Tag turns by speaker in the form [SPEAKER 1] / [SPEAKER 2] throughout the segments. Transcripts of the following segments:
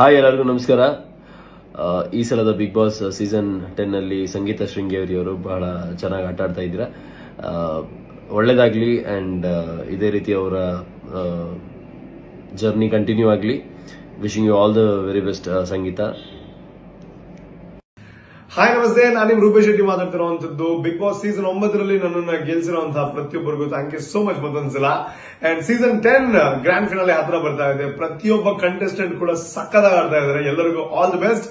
[SPEAKER 1] Hi ಎಲ್ಲರಿಗೂ ನಮಸ್ಕಾರ. ಈ ಸಲದ ಬಿಗ್ ಬಾಸ್ ಸೀಸನ್ ಟೆನ್ ಅಲ್ಲಿ ಸಂಗೀತ ಶೃಂಗೇರಿ ಅವರು ಬಹಳ ಚೆನ್ನಾಗಿ ಆಟ ಆಡ್ತಾ ಇದ್ದೀರಾ. ಆ, ಒಳ್ಳೇದಾಗ್ಲಿ ಅಂಡ್ ಇದೇ ರೀತಿ ಅವರ ಜರ್ನಿ ಕಂಟಿನ್ಯೂ ಆಗಲಿ. Wishing you all the very best Sangeetha.
[SPEAKER 2] Hi ನಮಸ್ತೆ, ನಾನು ನಿಮ್ ರೂಪೇಶ್ ಶೆಟ್ಟಿ ಮಾತಾಡ್ತಿರುವಂತದ್ದು ಬಿಗ್ ಬಾಸ್ ಸೀಸನ್ ಒಂಬತ್ತರಲ್ಲಿ ನನ್ನನ್ನು ಗೆಲ್ಸಿರುವಂತಹ ಪ್ರತಿಯೊಬ್ಬರಿಗೂ thank you so much ಮತ್ತೊಂದ್ಸಲ. And season ten grand finale ಹತ್ರ ಬರ್ತಾ ಇದೆ. ಪ್ರತಿಯೊಬ್ಬ ಕಂಟೆಸ್ಟೆಂಟ್ ಕೂಡ ಸಕ್ಕದಾಗಿ ಆಡ್ತಾ ಇದ್ದಾರೆ ಎಲ್ಲರಿಗೂ ಆಲ್ ದಿ ಬೆಸ್ಟ್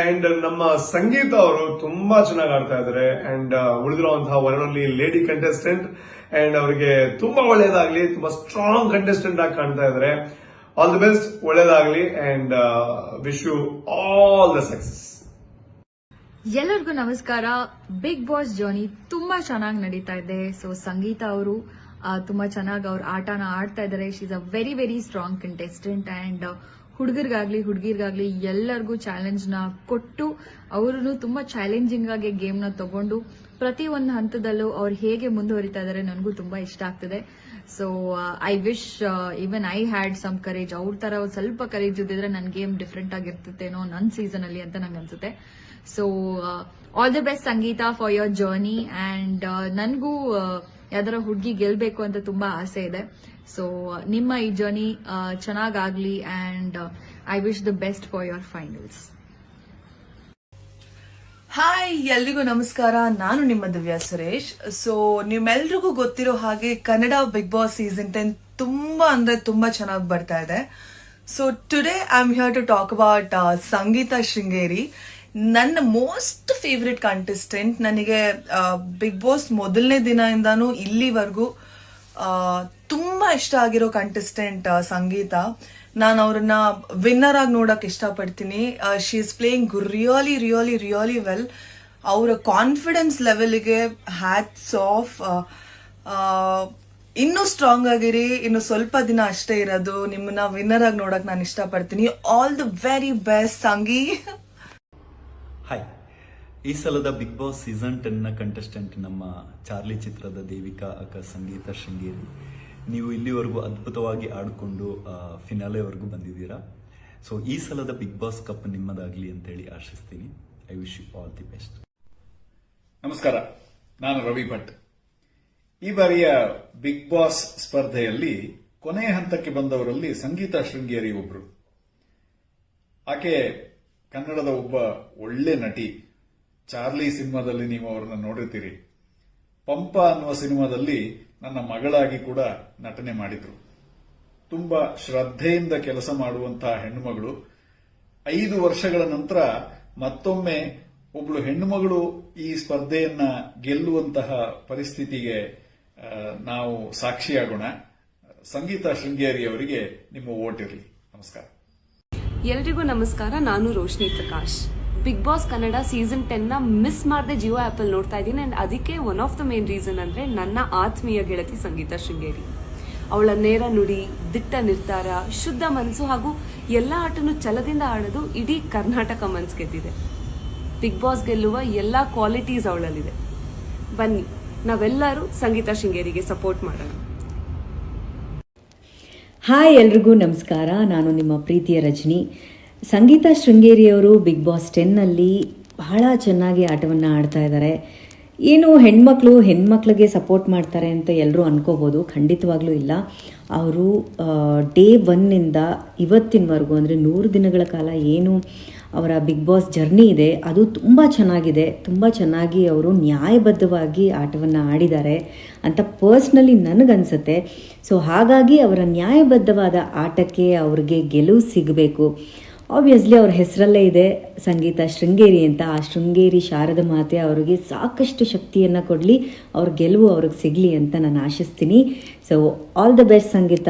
[SPEAKER 2] ಅಂಡ್ ನಮ್ಮ ಸಂಗೀತ ಅವರು ತುಂಬಾ ಚೆನ್ನಾಗಿ ಆಡ್ತಾ ಇದ್ದಾರೆ ಅಂಡ್ ಉಳಿದಿರುವಂತಹ ಒನ್ ಲೇಡಿ ಕಂಟೆಸ್ಟೆಂಟ್ ಅಂಡ್ ಅವರಿಗೆ ತುಂಬಾ ಒಳ್ಳೇದಾಗ್ಲಿ, ತುಂಬಾ ಸ್ಟ್ರಾಂಗ್ ಕಂಟೆಸ್ಟೆಂಟ್ ಆಗಿ ಕಾಣ್ತಾ ಇದ್ದಾರೆ ಆಲ್ ದಿ ಬೆಸ್ಟ್ ಒಳ್ಳೇದಾಗ್ಲಿ. And wish you all the success
[SPEAKER 3] ಎಲ್ಲರಿಗೂ ನಮಸ್ಕಾರ. ಬಿಗ್ ಬಾಸ್ ಜರ್ನಿ ತುಂಬಾ ಚೆನ್ನಾಗಿ ನಡೀತಾ ಇದೆ. ಸೊ ಸಂಗೀತ ಅವರು ತುಂಬಾ ಚೆನ್ನಾಗಿ ಅವ್ರ ಆಟನ ಆಡ್ತಾ ಇದ್ದಾರೆ she's a very very strong contestant and ಹುಡುಗರಿಗಾಗ್ಲಿ, ಹುಡುಗಿರ್ಗಾಗ್ಲಿ ಎಲ್ಲರಿಗೂ ಚಾಲೆಂಜ್ನ ಕೊಟ್ಟು ಅವರು ತುಂಬಾ ಚಾಲೆಂಜಿಂಗ್ ಆಗಿ ಗೇಮ್ನ ತಗೊಂಡು ಪ್ರತಿ ಒಂದು ಹಂತದಲ್ಲೂ ಅವ್ರು ಹೇಗೆ ಮುಂದುವರಿತಾ ಇದ್ದಾರೆ ನನಗೂ ತುಂಬಾ ಇಷ್ಟ ಆಗ್ತದೆ. So I wish even I had some courage ಅವ್ರ ತರ ಸ್ವಲ್ಪ ಕರೇಜ್ ಇದ್ದಿದ್ರೆ ನನ್ನ ಗೇಮ್ ಡಿಫ್ರೆಂಟ್ ಆಗಿರ್ತಿತ್ತೇನೋ ನನ್ನ ಸೀಸನ್ ಅಲ್ಲಿ ಅಂತ ನಂಗೆ ಅನ್ಸುತ್ತೆ. So all the best Sangeetha for your journey and ನನಗೂ ಯಾವ್ದಾರ ಹುಡುಗಿ ಗೆಲ್ಬೇಕು ಅಂತ ತುಂಬಾ ಆಸೆ ಇದೆ. ಸೊ ನಿಮ್ಮ ಈ journey ಚೆನ್ನಾಗಾಗ್ಲಿ and I wish the best for your finals
[SPEAKER 4] hi ಎಲ್ರಿಗೂ ನಮಸ್ಕಾರ. ನಾನು ನಿಮ್ಮ ದಿವ್ಯಾ ಸುರೇಶ್. ಸೊ ನಿಮ್ಮೆಲ್ರಿಗೂ ಗೊತ್ತಿರೋ ಹಾಗೆ Kannada Bigg Boss season ten ತುಂಬಾ ಅಂದ್ರೆ ತುಂಬಾ ಚೆನ್ನಾಗಿ ಬರ್ತಾ ಇದೆ. So today I am here to talk about Sangeetha Sringeri. ನನ್ನ ಮೋಸ್ಟ್ ಫೇವ್ರೆಟ್ ಕಂಟೆಸ್ಟೆಂಟ್ ನನಗೆ ಬಿಗ್ ಬಾಸ್ ಮೊದಲನೇ ದಿನದಿಂದಾನು ಇಲ್ಲಿವರೆಗೂ ತುಂಬಾ ಇಷ್ಟ ಆಗಿರೋ ಕಂಟೆಸ್ಟೆಂಟ್ ಸಂಗೀತ. ನಾನು ಅವ್ರನ್ನ ವಿನ್ನರ್ ಆಗಿ ನೋಡಕ್ ಇಷ್ಟಪಡ್ತೀನಿ. She is playing really really really well ಅವರ ಕಾನ್ಫಿಡೆನ್ಸ್ ಲೆವೆಲ್ಗೆ ಹ್ಯಾಟ್ಸ್ ಆಫ್ ಇನ್ನೂ ಸ್ಟ್ರಾಂಗ್ ಆಗಿರಿ, ಇನ್ನು ಸ್ವಲ್ಪ ದಿನ ಅಷ್ಟೇ ಇರೋದು. ನಿಮ್ಮನ್ನ ವಿನ್ನರ್ ಆಗಿ ನೋಡಕ್ ನಾನು ಇಷ್ಟಪಡ್ತೀನಿ. ಆಲ್ ದ ವೆರಿ ಬೆಸ್ಟ್ ಸಂಗೀ.
[SPEAKER 5] ಹಾಯ್ ಈ ಸಲದ ಬಿಗ್ ಬಾಸ್ ಸೀಸನ್ನ ಕಂಟೆಸ್ಟೆಂಟ್ ನಮ್ಮ ಚಾರ್ಲಿ ಚಿತ್ರದ ದೇವಿಕಾ ಅಕ್ಕ ಸಂಗೀತ ಶೃಂಗೇರಿ. ನೀವು ಇಲ್ಲಿವರೆಗೂ ಅದ್ಭುತವಾಗಿ ಆಡಿಕೊಂಡು ಫಿನಾಲೆವರೆಗೂ ಬಂದಿದ್ದೀರಾ? ಸೊ ಈ ಸಲದ ಬಿಗ್ ಬಾಸ್ ಕಪ್ ನಿಮ್ಮದಾಗಲಿ ಅಂತೇಳಿ ಆಶಿಸ್ತೀನಿ. I wish you all the best
[SPEAKER 6] ನಮಸ್ಕಾರ. ನಾನು ರವಿ ಭಟ್. ಈ ಬಾರಿಯ ಬಿಗ್ ಬಾಸ್ ಸ್ಪರ್ಧೆಯಲ್ಲಿ ಕೊನೆಯ ಹಂತಕ್ಕೆ ಬಂದವರಲ್ಲಿ ಸಂಗೀತ ಶೃಂಗೇರಿ ಒಬ್ರು. ಆಕೆ ಕನ್ನಡದ ಒಬ್ಬ ಒಳ್ಳೆ ನಟಿ. ಚಾರ್ಲಿ ಸಿನಿಮಾದಲ್ಲಿ ನೀವು ಅವರನ್ನು ನೋಡಿರ್ತೀರಿ. ಪಂಪ ಅನ್ನುವ ಸಿನಿಮಾದಲ್ಲಿ ನನ್ನ ಮಗಳಾಗಿ ಕೂಡ ನಟನೆ ಮಾಡಿದ್ರು. ತುಂಬಾ ಶ್ರದ್ಧೆಯಿಂದ ಕೆಲಸ ಮಾಡುವಂತಹ ಹೆಣ್ಣುಮಗಳು. ಐದು ವರ್ಷಗಳ ನಂತರ ಮತ್ತೊಮ್ಮೆ ಒಬ್ಬಳು ಹೆಣ್ಣುಮಗಳು ಈ ಸ್ಪರ್ಧೆಯನ್ನ ಗೆಲ್ಲುವಂತಹ ಪರಿಸ್ಥಿತಿಗೆ ನಾವು ಸಾಕ್ಷಿಯಾಗೋಣ. ಸಂಗೀತ ಶೃಂಗೇರಿ ಅವರಿಗೆ ನಿಮ್ಮ ಓಟ್ ಇರಲಿ. ನಮಸ್ಕಾರ.
[SPEAKER 7] ಎಲ್ರಿಗೂ ನಮಸ್ಕಾರ. ನಾನು Roshni Prakash. Bigg Boss Kannada season ಟೆನ್ನ miss ಮಾಡದೆ ಜಿಯೋ ಆಪ್ ಅಲ್ಲಿ ನೋಡ್ತಾ ಇದ್ದೀನಿ. ಅಂಡ್ ಅದಕ್ಕೆ one of the main reason ಅಂದ್ರೆ ನನ್ನ ಆತ್ಮೀಯ ಗೆಳತಿ ಸಂಗೀತ ಶೃಂಗೇರಿ. ಅವಳ ನೇರ ನುಡಿ, ದಿಟ್ಟ ನಿರ್ಧಾರ, ಶುದ್ಧ ಮನಸ್ಸು ಹಾಗೂ ಎಲ್ಲ ಆಟನು ಛಲದಿಂದ ಆಡೋದು ಇಡೀ ಕರ್ನಾಟಕ ಮನ್ಸ್ ಗೆದ್ದಿದೆ ಬಿಗ್ ಬಾಸ್ ಗೆಲ್ಲುವ ಎಲ್ಲ ಕ್ವಾಲಿಟೀಸ್ ಅವಳಲ್ಲಿದೆ. ಬನ್ನಿ, ನಾವೆಲ್ಲರೂ ಸಂಗೀತ ಶೃಂಗೇರಿಗೆ ಸಪೋರ್ಟ್ ಮಾಡೋಣ.
[SPEAKER 8] ಹಾಯ್ ಎಲ್ರಿಗೂ ನಮಸ್ಕಾರ. ನಾನು ನಿಮ್ಮ ಪ್ರೀತಿಯ ರಜನಿ. ಸಂಗೀತ ಶೃಂಗೇರಿಯವರು ಬಿಗ್ ಬಾಸ್ ಟೆನ್ನಲ್ಲಿ ಬಹಳ ಚೆನ್ನಾಗಿ ಆಟವನ್ನು ಆಡ್ತಾ ಇದ್ದಾರೆ ಏನು ಹೆಣ್ಮಕ್ಳು ಹೆಣ್ಮಕ್ಳಿಗೆ ಸಪೋರ್ಟ್ ಮಾಡ್ತಾರೆ ಅಂತ ಎಲ್ಲರೂ ಅನ್ಕೋಬೋದು. ಖಂಡಿತವಾಗ್ಲೂ ಇಲ್ಲ. ಅವರು ಡೇ ಒನ್ನಿಂದ ಇವತ್ತಿನವರೆಗೂ ಅಂದರೆ ನೂರು ದಿನಗಳ ಕಾಲ ಏನು ಅವರ ಬಿಗ್ ಬಾಸ್ ಜರ್ನಿ ಇದೆ, ಅದು ತುಂಬ ಚೆನ್ನಾಗಿದೆ. ತುಂಬ ಚೆನ್ನಾಗಿ ಅವರು ನ್ಯಾಯಬದ್ಧವಾಗಿ ಆಟವನ್ನು ಆಡಿದ್ದಾರೆ ಅಂತ ಪರ್ಸ್ನಲಿ ನನಗನ್ಸುತ್ತೆ. ಸೊ ಹಾಗಾಗಿ ಅವರ ನ್ಯಾಯಬದ್ಧವಾದ ಆಟಕ್ಕೆ ಅವ್ರಿಗೆ ಗೆಲುವು ಸಿಗಬೇಕು. ಆಬ್ವಿಯಸ್ಲಿ ಅವ್ರ ಹೆಸರಲ್ಲೇ ಇದೆ ಸಂಗೀತ ಶೃಂಗೇರಿ ಅಂತ. ಆ ಶೃಂಗೇರಿ ಶಾರದ ಮಾತೆ ಅವರಿಗೆ ಸಾಕಷ್ಟು ಶಕ್ತಿಯನ್ನು ಕೊಡಲಿ. ಅವ್ರ ಗೆಲುವು ಅವ್ರಿಗೆ ಸಿಗಲಿ ಅಂತ ನಾನು ಆಶಿಸ್ತೀನಿ. So all the best Sangeetha.